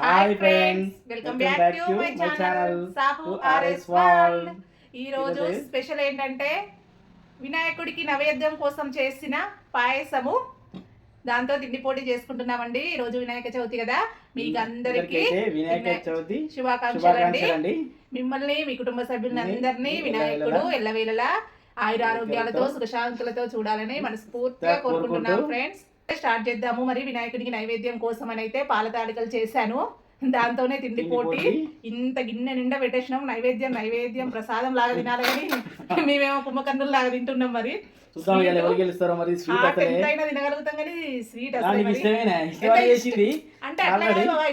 Hi friends welcome back to my channel Sahu RS world ఈ రోజు special ఏంటంటే వినాయకుడికి నైవేద్యం కోసం చేసిన పాయసము. దాంతో తిండి పోటీ చేసుకుంటున్నామండి. ఈ రోజు వినాయక చవితి కదా. మీకు అందరికి వినాయక చవితి శుభాకాంక్షలు అండి శుభాకాంక్షలు అండి మిమ్మల్ని మీ కుటుంబ ఎల్లవేళలా వినాయకుడు ఎల్లవేళలా ఆయుర ఆరోగ్యాలతో సుఖశాంతులతో చూడాలని మనస్ఫూర్తిగా కోరుకుంటున్నాం కోరుకుంటూ ఫ్రెండ్స్ స్టార్ట్ చేద్దాము. మరి వినాయకుడికి నైవేద్యం కోసం అని అయితే పాల తాలికలు చేశాను. దాంతోనే తిండి పోటీ. ఇంత గిన్నె నిండా పెట్టేసినాం. నైవేద్యం నైవేద్యం ప్రసాదం లాగా తినాలి కానీ మేమేమో కుంభకర్ణులు లాగా తింటున్నాం మరి. చూద్దాం ఎవరు గెలుస్తారో మరి స్వీట్ తినగలుగుతాం కానీ స్వీట్ అంటే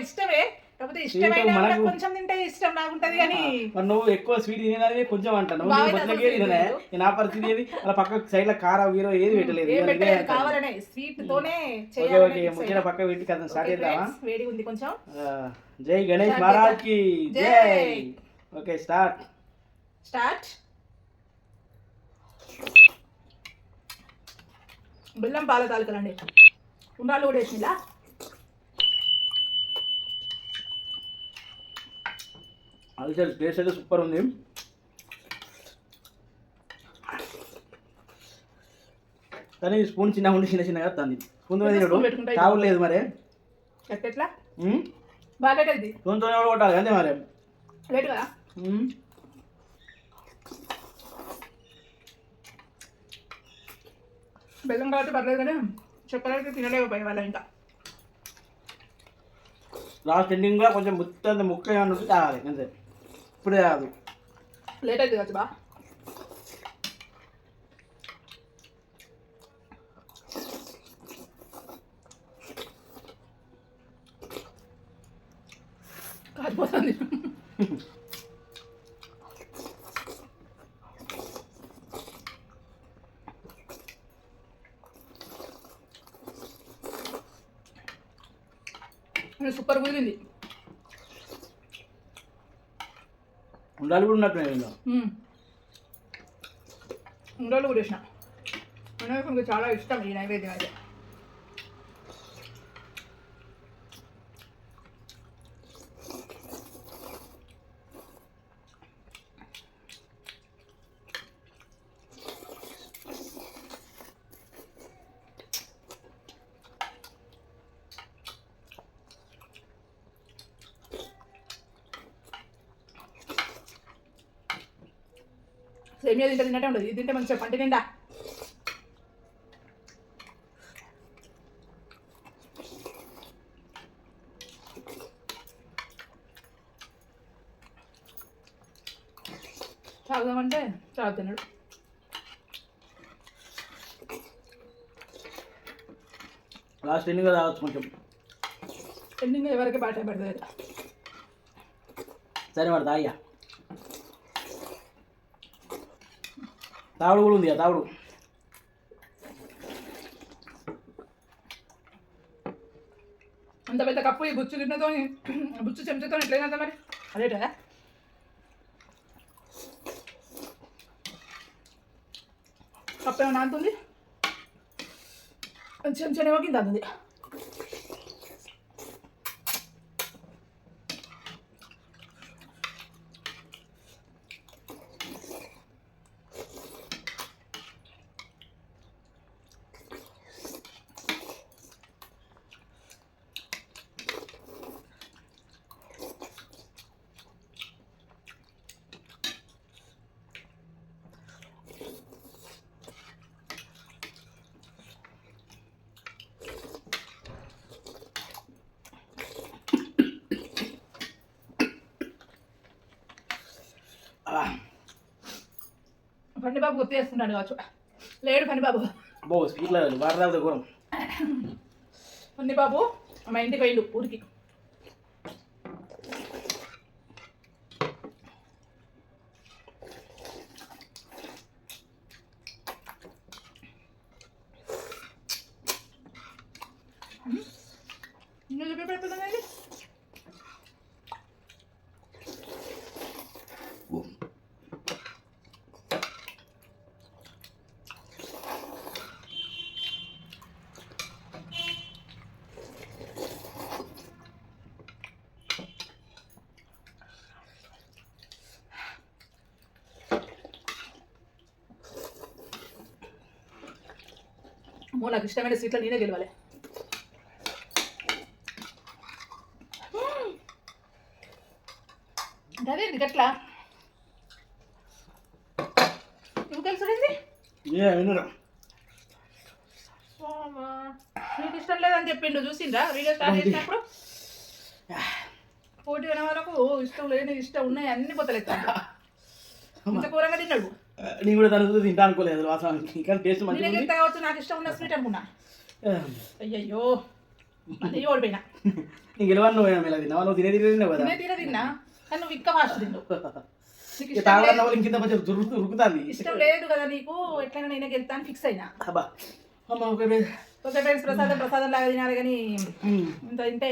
ఇష్టమే. కాకపోతే ఇష్టమైన మనకు- కొంచెం తింటే ఇష్టం నాకుంటది కానీ మరి నువ్వు ఎక్కువ స్వీట్ తినేదానివి కొంచెం అంటాను. నువ్వు బాగా నీ పరిస్థితి ఏది? అలా పక్క సైడ్లో కారం గీరో ఏది పెట్టలేదు. ఏం ఇవాళ ఇదే పెట్టలేదు అంటాను. కావాలనే స్వీట్ తోనే ఓకే ఓకే చేయాలని ముఖ్యంగా పక్క పెట్టి కదా స్టార్ట్ చేద్దామా? వేడి ఉంది కొంచెం. ఆ, జై గణేష్ మహారాజ్కి జై. జై. Okay start. స్టార్ట్. బెల్లం పాల తాలికలండి. ఉండాలి కూడా వేసిందా అల్సర్ టేస్ట్ అయితే సూపర్ ఉంది. కానీ స్పూన్ చిన్న ఉండి చిన్న చిన్నగా తంది స్పూన్ తినడు. తాగుడు లేదు మరి. స్పూన్తో కూడా కొట్టాలి అంతే మరి. బెల్లం కాబట్టి పర్లేదు కానీ అయితే తినలేకపోయే వాళ్ళ ఇంకా. లాస్ట్ ఎండింగ్ కూడా కొంచెం ముత్తంత ముక్క ఉంటే తాగాలి అంతే. 그래야 레벨드 가지 마. 가지 마사님. 숟가락 올리니. ఉండాలి కూడా ఉన్నట్టు ఇందులో ఉండలు కూడా వేసిన వినాయకునికి చాలా ఇష్టం ఈ నైవేద్యం అయితే. సేమియా తింటే తిన్నట్టే ఉండదు. ఇది తింటే మంచిగా పంట నిండా. తాగుదామంటే తాగుతున్నాడు. లాస్ట్ ఎండింగ్ తాగొచ్చు కొంచెం. ఎండింగ్ ఎవరికి బాట పడుతుంది సరే మరి తాయ్యా తావుడు కూడా ఉంది కదా తావుడు అంత పెద్ద కప్పు ఈ బుచ్చు గిన్నెతో బుచ్చు చెంచాతో ఎట్లయినా మరి అదేటా కప్పు ఏమో నానుతుంది చెంచానేమో కింద అందుంది పండిబాబు గుర్తు చేసుకుంటాడు కావచ్చు. లేడు పండిబాబు అబ్బో స్వీట్లో వాటర్ తాగుతా ఘోరం పండిబాబు మా ఇంటికి పోయిండు ఊరికి. అమ్మో నాకు ఇష్టమైన స్వీట్లో నేనే గెలవాలి. అదే గట్లా నువ్వు వినరా? నీకు ఇష్టం లేదని చెప్పిండు చూసిండ్రా? వీడియో స్టార్ట్ చేసినప్పుడు? పోటీ అయిన వరకు ఇష్టం లేని ఇష్టం ఉన్నాయి అన్ని పొత్తలేస్తాను ఇంత కూరంగా తిన్నాడు. నేను కూడా తను తింటా అనుకోలేదు వాసనకి కానీ టేస్ట్ మంచిగా నేనే ఉంది. గెలుతా కావచ్చు నాకు ఇష్టం ఉన్న స్వీట్ అనుకున్నా. మళ్ళీ ఓడిపోయినా. నీకు గెలవని నువ్వు ఇలా తిన్నావా నువ్వు తినే తినే తిన్నావు కదా? తినే తినే తిన్నా కానీ నువ్వు ఇంకా ఫాస్ట్ తిన్నావు. ఇష్టం తాగడం లేదు- వల్ల ఇంకింత కొంచెం దురుకు ఉరుకుతుంది ఇష్టం లేదు కదా నీకు? నేనే గెలుతాను ఫిక్స్ అయినా. అబ్బా. అమ్మ ఓకే బే. ఓకే ఫ్రెండ్స్ ప్రసాదం ప్రసాదం లాగా తినాలి కానీ. ఇంత తింటే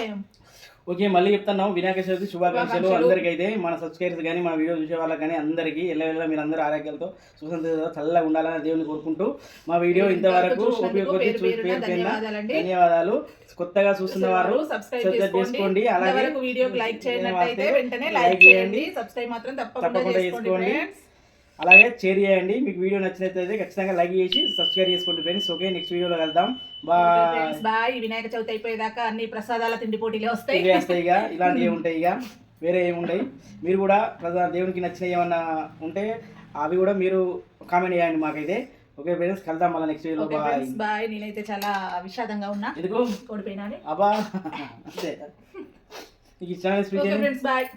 ఓకే మళ్ళీ చెప్తున్నాం. వినాయక చవితి శుభాకాంక్షలు శుభాకాంక్షలు. అందరికీ అయితే మన సబ్స్క్రైబర్స్ కానీ మన వీడియో చూసే వాళ్ళకి కానీ అందరికీ ఎల్లవెల్ల మీరు అందరూ ఆరోగ్యాలతో సుసంతతో చల్లగా ఉండాలని దేవుని కోరుకుంటూ మా వీడియో ఇంతవరకు ఉపయోగపడి చూసి. ధన్యవాదాలు. కొత్తగా చూస్తున్న వారు సబ్స్క్రైబ్ చేసుకోండి. అలాగే వీడియోకి లైక్ చేయనట్టయితే వెంటనే లైక్ చేయండి. సబ్స్క్రైబ్ మాత్రం తప్పకుండా చేసుకోండి అలాగే షేర్ చేయండి. మీకు వీడియో నచ్చినట్లయితే ఖచ్చితంగా లైక్ చేసి సబ్స్క్రైబ్ చేసుకోండి ఫ్రెండ్స్. ఓకే నెక్స్ట్ వీడియోలో కలుద్దాం. బాయ్. వినాయక చవితి అయిపోయేదాకా అన్ని ప్రసాదాల తిండి పోటీలే వస్తాయి. ఇవే వస్తాయి ఇక. ఇలాంటివి ఉంటాయి ఇక. వేరే ఏమి ఉంటాయి మీరు కూడా ప్రధాన దేవునికి నచ్చిన ఏమన్నా ఉంటే అవి కూడా మీరు కామెంట్ చేయండి మాకైతే. ఓకే ఫ్రెండ్స్ కలుద్దాం మళ్ళీ నెక్స్ట్ వీడియోలో. Okay bye. బాయ్. నేనైతే చాలా విషాదంగా ఉన్నా. ఎందుకు? ఓడిపోయినా అని. అబ్బా. అంతే. నీకు ఇష్టమైన ఏంటి? Friends bye.